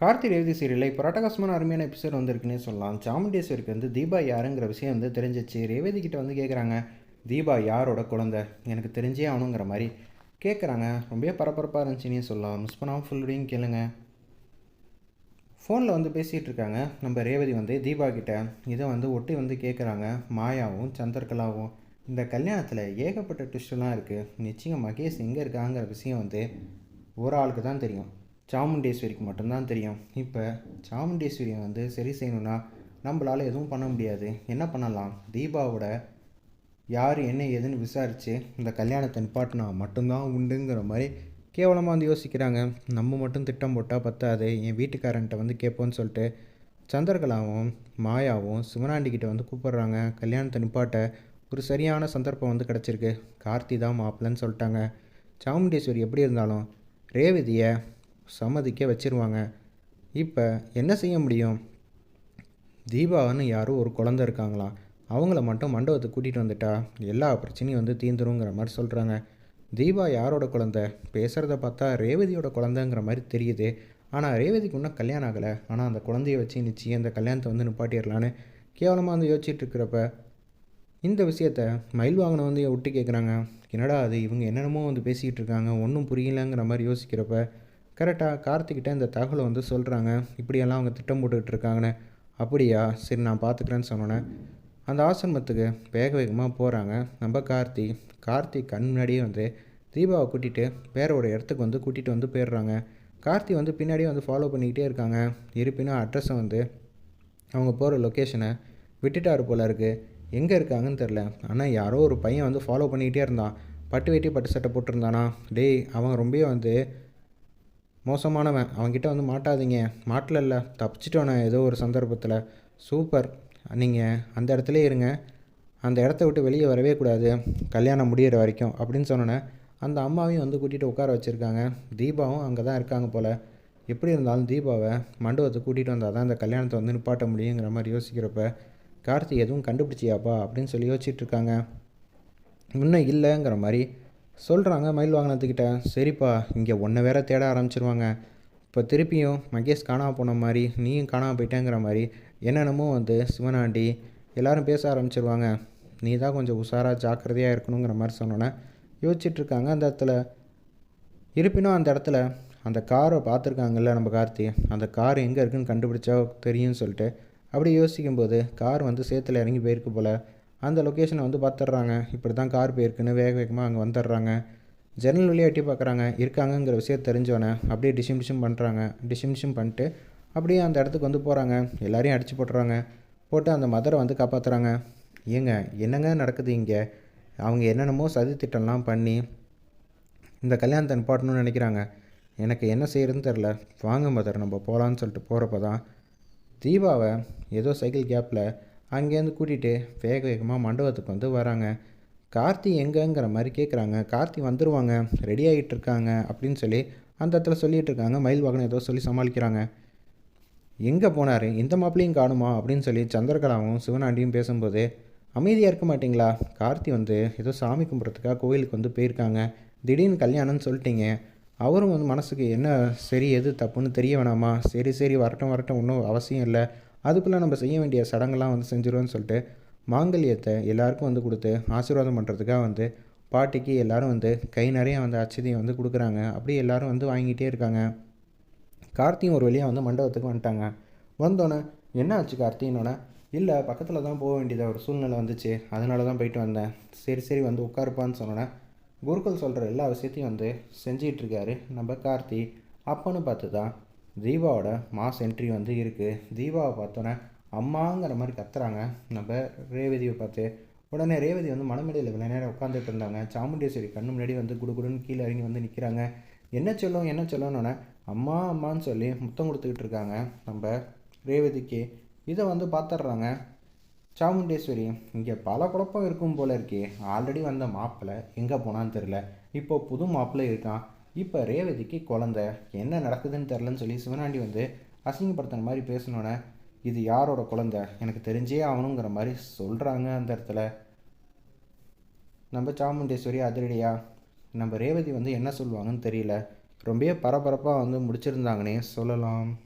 கார்த்தி ரேவதி சீரியலில் இப்போ ராட்டகாசமான அருமையான எபிசோட் வந்திருக்குன்னே சொல்லலாம். சாமுண்டேஸ்வரிக்கு வந்து தீபா யாருங்கிற விஷயம் வந்து தெரிஞ்சிச்சு. ரேவதி கிட்ட வந்து கேட்குறாங்க தீபா யாரோட குழந்தை? எனக்கு தெரிஞ்சே ஆகணுங்கிற மாதிரி. கேட்குறாங்க ரொம்ப பரபரப்பாக இருந்துச்சுன்னே சொல்லலாம். மிஸ் பண்ணாமல் ஃபுல் வீடியும் கேளுங்க. ஃபோனில் வந்து பேசிகிட்டு இருக்காங்க. நம்ம ரேவதி வந்து தீபா கிட்ட. இதை வந்து ஒட்டி வந்து கேட்குறாங்க மாயாவும் சந்திரகலாவும். இந்த கல்யாணத்தில் ஏகப்பட்ட ட்விஸ்டெல்லாம் இருக்குது நிச்சயம் மகேஷ் எங்கே இருக்காங்கிற விஷயம் வந்து ஒரு ஆளுக்கு தான் தெரியும். சாமுண்டேஸ்வரிக்கு மட்டும்தான் தெரியும். இப்போ சாமுண்டேஸ்வரியை வந்து சரி செய்யணும்னா நம்மளால் எதுவும் பண்ண முடியாது. என்ன பண்ணலாம்? தீபாவோட யார் என்ன ஏதுன்னு விசாரித்து இந்த கல்யாணத்தை நிப்பாட்டினா மட்டும்தான் உண்டுங்கிற மாதிரி கேவலமாக வந்து யோசிக்கிறாங்க. நம்ம மட்டும் திட்டம் போட்டால் பத்தாது. என் வீட்டுக்காரன்ட்ட வந்து கேட்போன்னு சொல்லிட்டு சந்திரகலாவும் மாயாவும் சிவனாண்டிக்கிட்ட வந்து கூப்பிட்றாங்க. கல்யாணத்தை நிப்பாட்ட ஒரு சரியான சந்தர்ப்பம் வந்து கிடச்சிருக்கு. கார்த்தி தான் மாப்பிள்ளன்னு சொல்லிட்டாங்க. சாமுண்டேஸ்வரி எப்படி இருந்தாலும் ரேவதியை சம்மதிக்க வச்சிருவாங்க. இப்போ என்ன செய்ய முடியும்? தீபான்னு யாரும் ஒரு குழந்த இருக்காங்களாம் அவங்கள மட்டும் மண்டபத்தை கூட்டிகிட்டு வந்துட்டா எல்லா பிரச்சனையும் வந்து தீந்துருங்கிற மாதிரி சொல்கிறாங்க தீபா யாரோட குழந்த? பேசுகிறத பார்த்தா ரேவதியோட குழந்தைங்கிற மாதிரி தெரியுது. ஆனால் ரேவதிக்கு இன்னும் கல்யாணம் ஆகலை. ஆனால் அந்த குழந்தைய வச்சு நிச்சயம் அந்த கல்யாணத்தை வந்து நிப்பாட்டிடலான்னு கேவலமாக வந்து யோசிச்சுட்டு இருக்கிறப்ப இந்த விஷயத்த மயில் வாகனம் வந்து விட்டு கேட்குறாங்க என்னடா அது? இவங்க என்னென்னமோ வந்து பேசிக்கிட்டு இருக்காங்க. ஒன்றும் புரியலங்கிற மாதிரி யோசிக்கிறப்ப கரெக்டாக கார்த்திக்கிட்ட இந்த தகவலை வந்து சொல்கிறாங்க இப்படியெல்லாம் அவங்க திட்டம் போட்டுக்கிட்டு இருக்காங்கன்னு. அப்படியா? சரி நான் பார்த்துக்கிறேன்னு சொன்னோன்னே அந்த ஆசிரமத்துக்கு வேக வேகமாக போகிறாங்க நம்ம கார்த்தி கார்த்தி கண் முன்னாடியே வந்து தீபாவை கூட்டிகிட்டு வேற ஒரு இடத்துக்கு வந்து கூட்டிகிட்டு வந்து போயிடுறாங்க. கார்த்தி வந்து பின்னாடியே வந்து ஃபாலோ பண்ணிக்கிட்டே இருக்காங்க. இருப்பினும் அட்ரஸை வந்து அவங்க போகிற லொக்கேஷனை விட்டுட்டாரு போல இருக்குது எங்கே இருக்காங்கன்னு தெரில ஆனால் யாரோ ஒரு பையன் வந்து ஃபாலோ பண்ணிக்கிட்டே இருந்தான். பட்டு வெட்டி பட்டு சட்டை போட்டிருந்தானா? டேய் அவன் ரொம்ப வந்து மோசமானவன். அவன்கிட்ட வந்து மாட்டாதீங்க. மாட்டலல்ல தப்பிச்சிட்டோனே ஏதோ ஒரு சந்தர்ப்பத்தில். சூப்பர். நீங்கள் அந்த இடத்துல இருங்க. அந்த இடத்த விட்டு வெளியே வரவே கூடாது. கல்யாணம் முடியிற வரைக்கும் அப்படின்னு சொன்னோன்னே அந்த அம்மாவையும் வந்து கூட்டிகிட்டு உட்கார வச்சுருக்காங்க. தீபாவும் அங்கே தான் இருக்காங்க போல். எப்படி இருந்தாலும் தீபாவை மண்டபத்தை கூட்டிகிட்டு வந்தால் தான் இந்த கல்யாணத்தை வந்து நிப்பாட்ட முடியுங்கிற மாதிரி யோசிக்கிறப்ப கார்த்தி எதுவும் கண்டுபிடிச்சியாப்பா அப்படின்னு சொல்லி யோசிச்சுட்ருக்காங்க இன்னும் இல்லைங்கிற மாதிரி சொல்கிறாங்க மயில் வாங்கினதுக்கிட்ட சரிப்பா இங்கே ஒன்றை வேற தேட ஆரம்பிச்சிருவாங்க. இப்போ திருப்பியும் மகேஷ் காணாமல் போன மாதிரி நீயும் காணாமல் போயிட்டேங்கிற மாதிரி என்னென்னமோ வந்து சிவனாண்டி எல்லோரும் பேச ஆரம்பிச்சிருவாங்க. நீ தான் கொஞ்சம் உஷாராக ஜாக்கிரதையாக இருக்கணுங்கிற மாதிரி சொன்னோன்னே யோசிச்சிட்ருக்காங்க அந்த இடத்துல. இருப்பினும் அந்த இடத்துல அந்த காரை பார்த்துருக்காங்கல்ல நம்ம கார்த்தி. அந்த கார் எங்கே இருக்குன்னு கண்டுபிடிச்சா தெரியும்னு சொல்லிட்டு அப்படி யோசிக்கும்போது கார் வந்து சேத்துல இறங்கி போயிருக்கு போல். அந்த லொக்கேஷனை வந்து பார்த்துட்றாங்க. இப்படி தான் கார் போயிருக்குன்னு வேக வேகமாக அங்கே வந்துடுறாங்க. ஜன்னல் வழியாக எட்டி பார்க்குறாங்க. இருக்காங்கங்கிற விஷயம் தெரிஞ்சோன்னே அப்படியே டிஷிம் டிஷிம் பண்ணுறாங்க டிஷிம் டிஷிம் பண்ணிட்டு அப்படியே அந்த இடத்துக்கு வந்து போகிறாங்க எல்லாரையும் அடித்து போட்டுறாங்க. போட்டு அந்த மதரை வந்து காப்பாற்றுறாங்க ஏங்க என்னங்க நடக்குது இங்கே? அவங்க என்னென்னமோ சதி திட்டம்லாம் பண்ணி இந்த கல்யாணத்தை நிப்பாட்டணும்னு நினைக்கிறாங்க. எனக்கு என்ன செய்கிறதுன்னு தெரில வாங்க மதர் நம்ம போகலான்னு சொல்லிட்டு போகிறப்ப தான் தீபாவை ஏதோ சைக்கிள் கேப்பில் அங்கேருந்து கூட்டிகிட்டு வேக வேகமாக மண்டபத்துக்கு வந்து வராங்க. கார்த்தி எங்கேங்கிற மாதிரி கேட்குறாங்க கார்த்தி வந்துடுவாங்க ரெடி ஆகிட்டு இருக்காங்க அப்படின்னு சொல்லி அந்த இடத்துல சொல்லிகிட்டு இருக்காங்க. மயில் வாகனம் ஏதோ சொல்லி சமாளிக்கிறாங்க. எங்கே போனார்? இந்த மாப்பிளையும் காணுமா? அப்படின்னு சொல்லி சந்திரகலாவும் சிவனாண்டியும் பேசும்போது அமைதியாக இருக்க மாட்டிங்களா? கார்த்தி வந்து ஏதோ சாமி கும்பிட்றதுக்காக கோயிலுக்கு வந்து போயிருக்காங்க. திடீர்னு கல்யாணம்னு சொல்லிட்டீங்க. அவரும் வந்து மனசுக்கு என்ன சரி எது தப்புன்னு தெரிய வேணாமா? சரி சரி வரட்டும் வரட்டும் ஒன்றும் அவசியம் இல்லை. அதுக்குள்ளே நம்ம செய்ய வேண்டிய சடங்கெல்லாம் வந்து செஞ்சிருவோன்னு சொல்லிட்டு மாங்கல்யத்தை எல்லாருக்கும் வந்து கொடுத்து ஆசீர்வாதம் பண்ணுறதுக்காக வந்து பாட்டிக்கு எல்லோரும் வந்து கை நிறைய வந்து அச்சதியை வந்து கொடுக்குறாங்க. அப்படியே எல்லோரும் வந்து வாங்கிட்டே இருக்காங்க. கார்த்தியும் ஒரு வழியாக வந்து மண்டபத்துக்கு வந்துட்டாங்க. வந்தோன்னே என்ன ஆச்சு கார்த்தின்னொன்னே இல்லை பக்கத்தில் தான் போக வேண்டியதாக ஒரு சூழ்நிலை வந்துச்சு. அதனால தான் போயிட்டு வந்தேன். சரி சரி வந்து உட்காருப்பான்னு சொன்னோன்னே குருக்கள் சொல்கிற எல்லா விஷயத்தையும் வந்து செஞ்சிகிட்ருக்காரு நம்ம கார்த்தி. அப்போன்னு பார்த்து தான் தீபாவோட மாஸ் என்ட்ரி வந்து இருக்குது தீபாவை பார்த்தோன்னே அம்மாங்கிற மாதிரி கத்துறாங்க. நம்ம ரேவதியை பார்த்து உடனே ரேவதி வந்து மனமேடையில் இவ்வளோ நேரம் உட்காந்துட்டு இருந்தாங்க. சாமுண்டேஸ்வரி கண்ணு முன்னாடி வந்து குடுகுடுன்னு கீழே இறங்கி வந்து நிற்கிறாங்க என்ன சொல்லும் என்ன சொல்லணுன்னே அம்மா அம்மான்னு சொல்லி முத்தம் கொடுத்துக்கிட்டு இருக்காங்க. நம்ம ரேவதிக்கு இதை வந்து பார்த்துட்றாங்க சாமுண்டேஸ்வரி இங்கே பல குழப்பம் இருக்கும் போல இருக்கே. ஆல்ரெடி வந்த மாப்பிள்ளை எங்கே போனான்னு தெரில இப்போ புது மாப்பிள்ளை இருக்கான். இப்போ ரேவதிக்கு குழந்த. என்ன நடக்குதுன்னு தெரிலன்னு சொல்லி சிவனாண்டி வந்து அசிங்கப்படுத்துன மாதிரி பேசினோன்னே இது யாரோட குழந்த? எனக்கு தெரிஞ்சே ஆகணுங்கிற மாதிரி சொல்கிறாங்க அந்த இடத்துல. நம்ம சாமுண்டேஸ்வரி அதிரடியா? நம்ம ரேவதி வந்து என்ன சொல்லுவாங்கன்னு தெரியல. ரொம்பவே பரபரப்பாக வந்து முடிச்சிருந்தாங்கன்னே சொல்லலாம்.